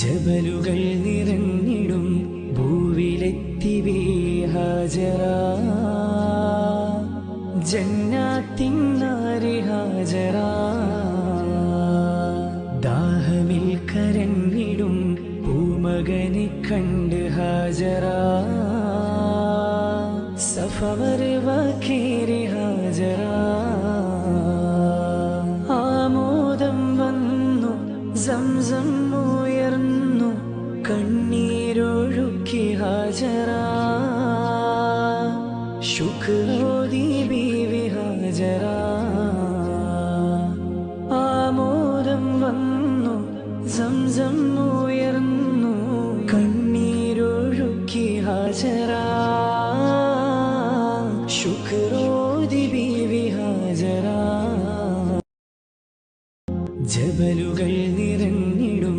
ജബലുകൾ നിറഞ്ഞിടും ഭൂവിലെത്തി ഹാജറ ജന്നാത്തിന്നാരി ഹാജറ ദാഹമിൽ കരഞ്ഞിടും ഭൂമകനെ കണ്ട് ഹാജറ സഫവരവാക്കേറി ഹാജറ ആമോദം വന്നു സംസം ഉയർന്നു കണ്ണീരൊഴുക്കി ഹാജരാ. ശുക്രോദി വിഹാജരാ. ആമോദം വന്നു സംസം ഉയർന്നു കണ്ണീരൊഴുക്കി ഹാജരാ. ശുക്രോദി ജബലുകൾ നിറഞ്ഞിടും